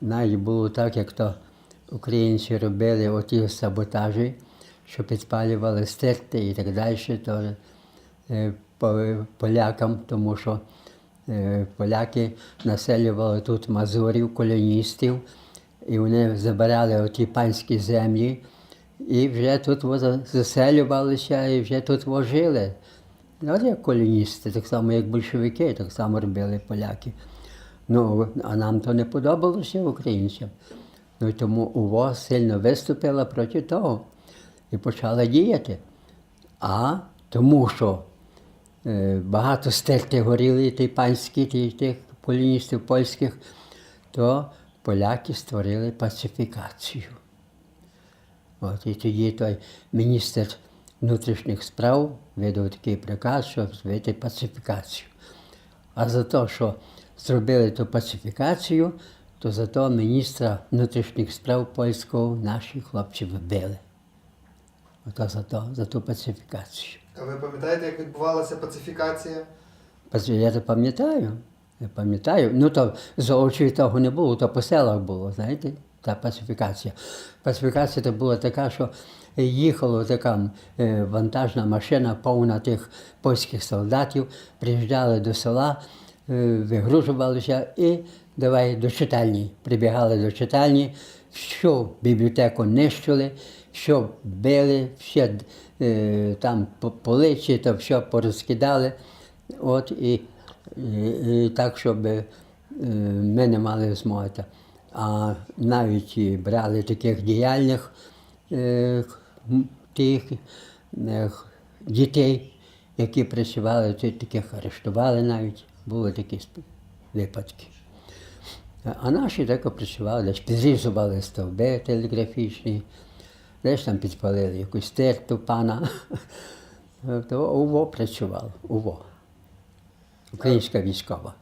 навіть було так, як то українці робили оті саботажі, що підпалювали стерти і так далі, то е, полякам, тому що е, поляки населювали тут мазурів, колоністів, і вони забирали оті панські землі, і вже тут заселювалися, і вже тут жили. Ну, От як колоністи, так само як большевики, так само робили поляки. Ну, а нам то не подобалося українцям. Ну і тому УВО сильно виступила проти того і почала діяти. А тому що е, багато стерти горіли ті панські, ті, тих поліністів польських, то поляки створили пацифікацію. От, і тоді той міністр внутрішніх справ видав такий приказ, щоб зробити пацифікацію. А за те, що зробили ту пацифікацію, то за то міністра внутрішніх справ польського наші хлопці вбили. Ото за то, за ту пацифікацію. А ви пам'ятаєте, як відбувалася пацифікація? Пац- Я то пам'ятаю, я пам'ятаю. Ну то за очі того не було, то по селах було, знаєте, та пацифікація. Пацифікація то була така, що їхала така е, вантажна машина, повна тих польських солдатів, приїжджали до села, вигружувалися і давай до читальні. Прибігали до читальні, всю бібліотеку нищили, що били, все там по- полиці, то все порозкидали. От, і, і, і так, щоб е, ми не мали змоги. А навіть і брали таких діяльних е, тих е, дітей, які працювали, таких арештували навіть, були такі випадки. А наші так працювали, десь підрізували стовби телеграфічні, десь там підпалили якусь терту пана. То УВО працювало, УВО. Українська військова.